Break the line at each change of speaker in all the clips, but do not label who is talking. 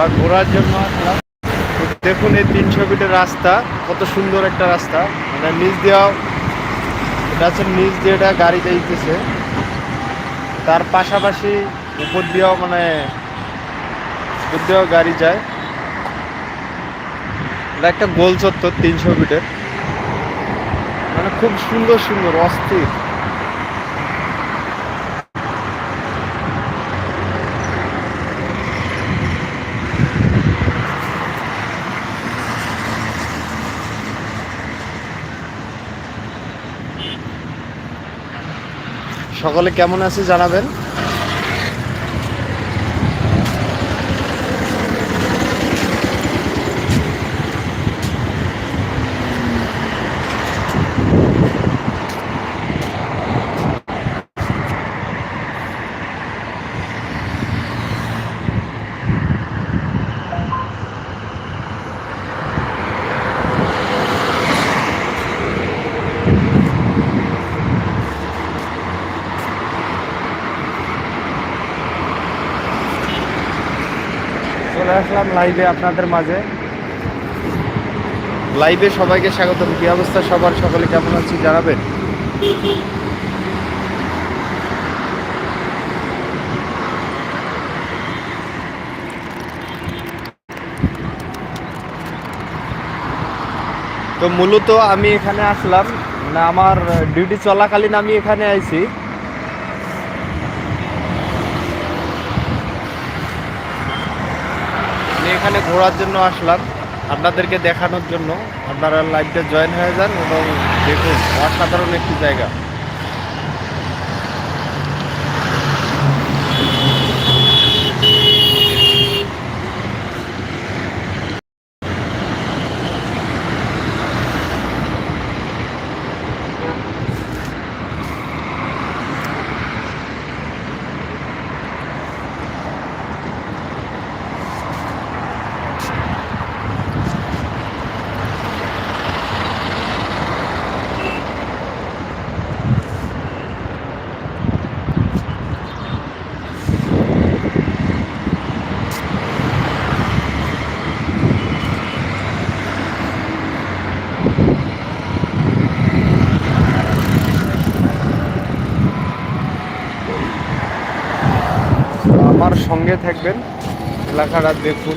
বা ঘোরার জন্য দেখুন এই তিনশো ফিটের রাস্তা, কত সুন্দর একটা রাস্তা। মানে নিচ দিয়েও, এটা হচ্ছে নিচ দিয়ে এটা গাড়ি যাইতেছে তার পাশাপাশি উপর দিয়েও মানে উপর দিয়েও গাড়ি যায়। এটা একটা গোল চত্বর তিনশো ফিটের। মানে খুব সুন্দর সুন্দর, অস্থির। সকলে কেমন আছে জানাবেন চলে আসলাম লাইভে আপনাদের মাঝে। লাইভে সবাইকে স্বাগত কি অবস্থা সবার? সকলে কেমন আছি জানাবেন। তো মূলত আমি এখানে আসলাম। মানে আমার ডিউটি চলাকালীন আমি এখানে আইছি আমি এখানে ঘোরার জন্য আসলাম। আপনাদেরকে দেখানোর জন্য। আপনারা লাইভটা জয়েন হয়ে যান এবং দেখুন, অসাধারণ একটি জায়গা আমার সঙ্গে থাকবেন এলাকাটা দেখুন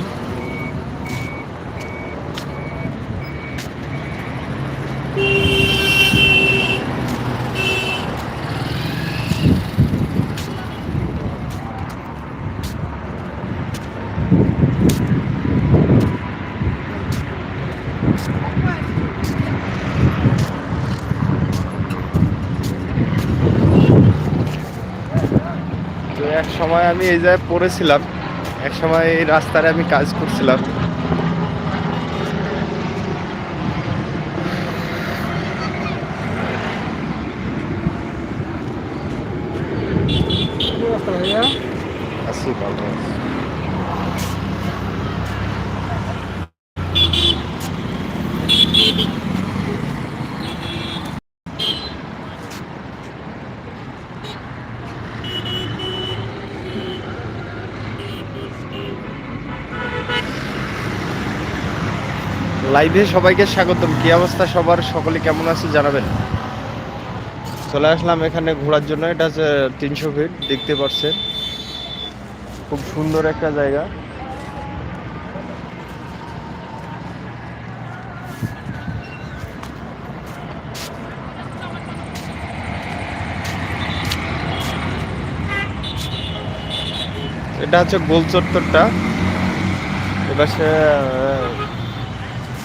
তো এক সময় আমি এই জায়গায় পড়েছিলাম এক সময় এই রাস্তায় আমি কাজ করছিলাম আছি ভালো আছি। লাইভে সবাইকে স্বাগতম। কি অবস্থা সবার? সকলে কেমন আছে জানাবেন? চলে আসলাম এখানে ঘোরার জন্য। এটা হচ্ছে তিনশো ফিট দেখতে পাচ্ছেন। খুব সুন্দর একটা জায়গা। এটা হচ্ছে গোল চত্বরটা এপাশে আহ,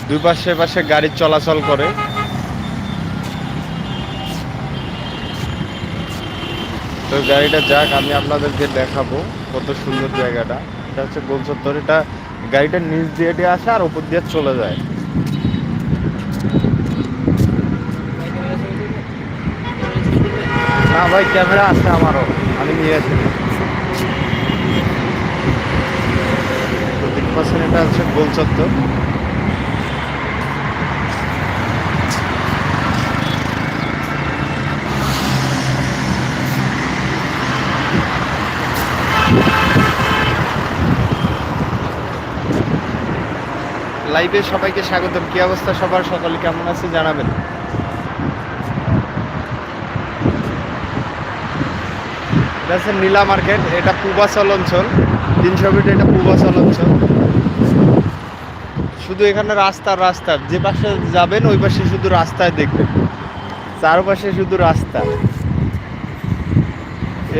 দুই পাশে পাশে গাড়ি চলাচল করে। তো গাড়িটা যাক, আমি আপনাদেরকে দেখাবো কত সুন্দর জায়গাটা। এটা হচ্ছে গোল চত্বর এটা গাড়িটা নিচ দিয়ে দিয়ে আসে আর উপর দিয়ে চলে যায়। না ভাই, ক্যামেরা আছে আমারও। আমি নিয়ে আসি। এটা হচ্ছে গোল চত্বর লাইভে সবাইকে স্বাগতম। কি অবস্থা সবার? সকলে কেমন আছে? জানাবেন। এটা নীলা মার্কেট, এটা পূর্বাচল অঞ্চল তিনশো ফিট এটা পূর্বাচল অঞ্চল শুধু এখানে রাস্তা রাস্তা। যে পাশে যাবেন, ওই পাশে শুধু রাস্তায় দেখবেন। চারপাশে শুধু রাস্তা।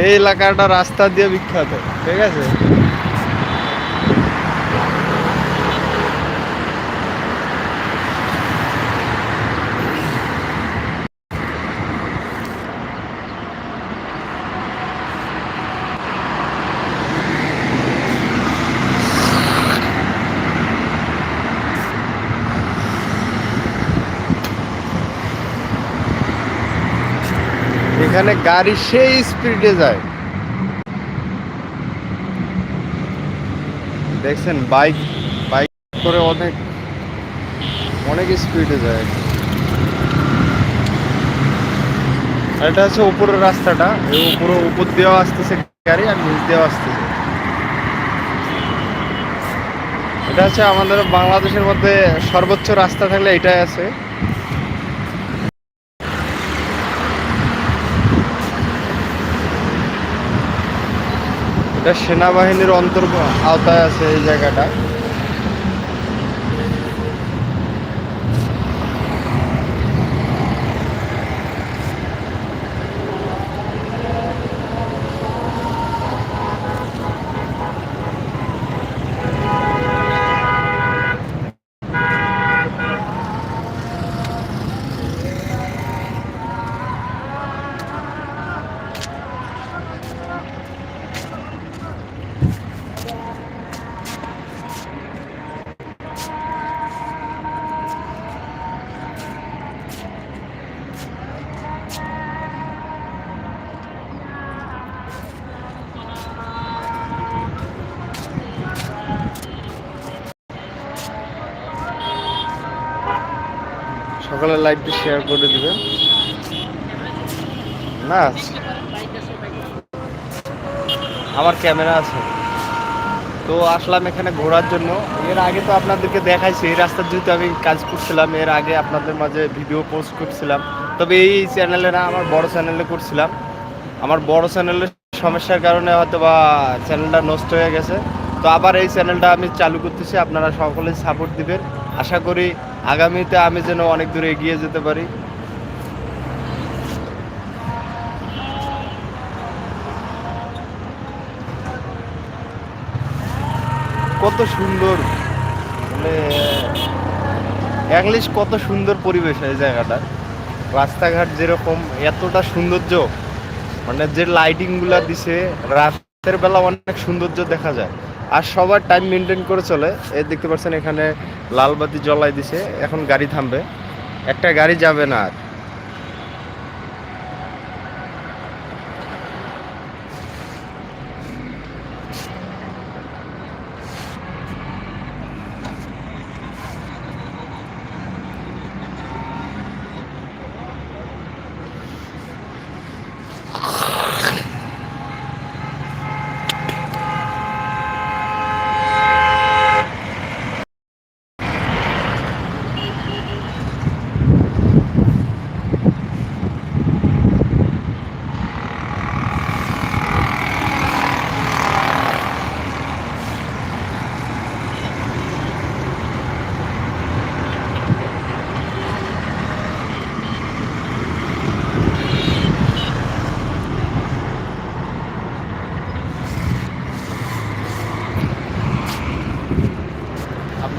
এই এলাকাটা রাস্তা দিয়ে বিখ্যাত। ঠিক আছে? এখানে গাড়ি সেই স্পিডে যায়। দেখছেন, বাইক বাইক করে অনেক অনেক স্পিডে যায়। এটা হচ্ছে উপরের রাস্তাটা, এই উপরে উপর দিয়েও আসতেছে গাড়ি আর নিচ দিয়েও আসতেছে। এটা হচ্ছে আমাদের বাংলাদেশের মধ্যে সর্বোচ্চ রাস্তা থাকলে এটাই আছে। এটা সেনাবাহিনীর অন্তর আওতায় আছে এই জায়গাটা। সকালে লাইভটি শেয়ার করে দিবেন। না, আমার ক্যামেরা আছে। তো আসলাম এখানে ঘোরার জন্য। এর আগে তো আপনাদেরকে দেখাইছি, এই রাস্তার যেহেতু আমি কাজ করছিলাম, এর আগে আপনাদের মাঝে ভিডিও পোস্ট করছিলাম। তবে এই চ্যানেলে না, আমার বড় চ্যানেলে করছিলাম। আমার বড় চ্যানেলের সমস্যার কারণে হয়তো বা চ্যানেলটা নষ্ট হয়ে গেছে। তো আবার এই চ্যানেলটা আমি চালু করতেছি, আপনারা সকলেই সাপোর্ট দিবেন। আশা করি আগামীতে আমি যেন অনেক দূরে এগিয়ে যেতে পারি। কত সুন্দর মানে ইংলিশ কত সুন্দর পরিবেশ এই জায়গাটা। রাস্তাঘাট যেরকম, এতটা সৌন্দর্য মানে যে লাইটিংগুলো দিছে, রাতের বেলা অনেক সৌন্দর্য দেখা যায়। আর সবার টাইম মেনটেন করে চলে। এ দেখতে পাচ্ছেন এখানে লালবাতি জ্বলাই দিছে, এখন গাড়ি থামবে। একটা গাড়ি যাবে না আর।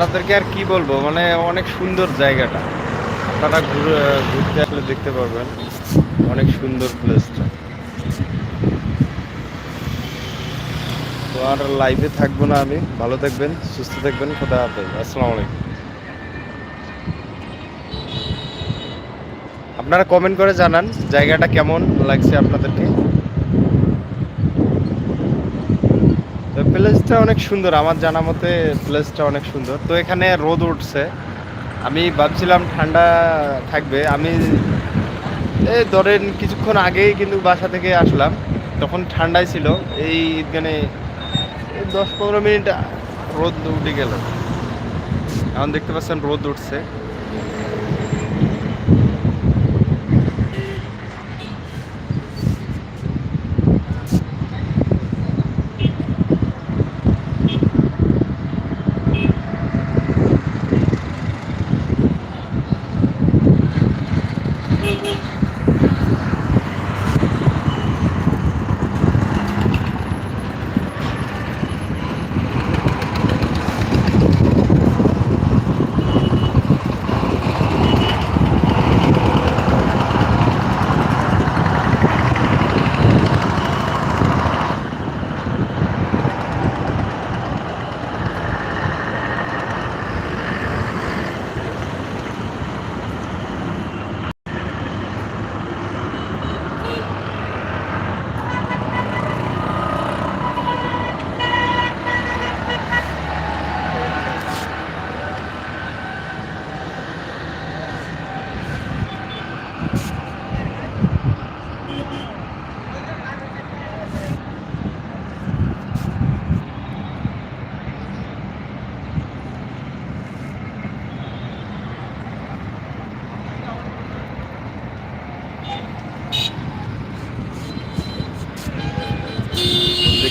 আপনাদেরকে আর কি বলব? মানে অনেক সুন্দর জায়গাটা। আপনারা ঘুরে, ঘুরতে আসলে দেখতে পারবেন অনেক সুন্দর প্লেসটা তো আর লাইভে থাকব না আমি। ভালো থাকবেন, সুস্থ থাকবেন, খোদা হাফেজ। আসসালামু আলাইকুম। আপনারা কমেন্ট করে জানান জায়গাটা কেমন লাগছে আপনাদেরকে তো প্লেসটা অনেক সুন্দর, আমার জানা মতে প্লেসটা অনেক সুন্দর। তো এখানে রোদ উঠছে। আমি ভাবছিলাম ঠান্ডা থাকবে। আমি এই ধরেন কিছুক্ষণ আগেই কিন্তু বাসা থেকে আসলাম। তখন ঠান্ডাই ছিল। এই ঈদগানে দশ পনেরো মিনিট রোদ উঠে গেল। এখন দেখতে পাচ্ছেন রোদ উঠছে।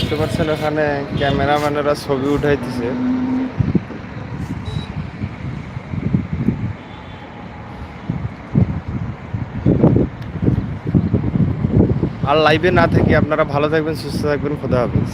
দেখতে পাচ্ছেন ওখানে ক্যামেরাম্যানেরা ছবি উঠাইতেছে। আর লাইভে না থাকি, আপনারা ভালো থাকবেন, সুস্থ থাকবেন, খোদা হাফেজ।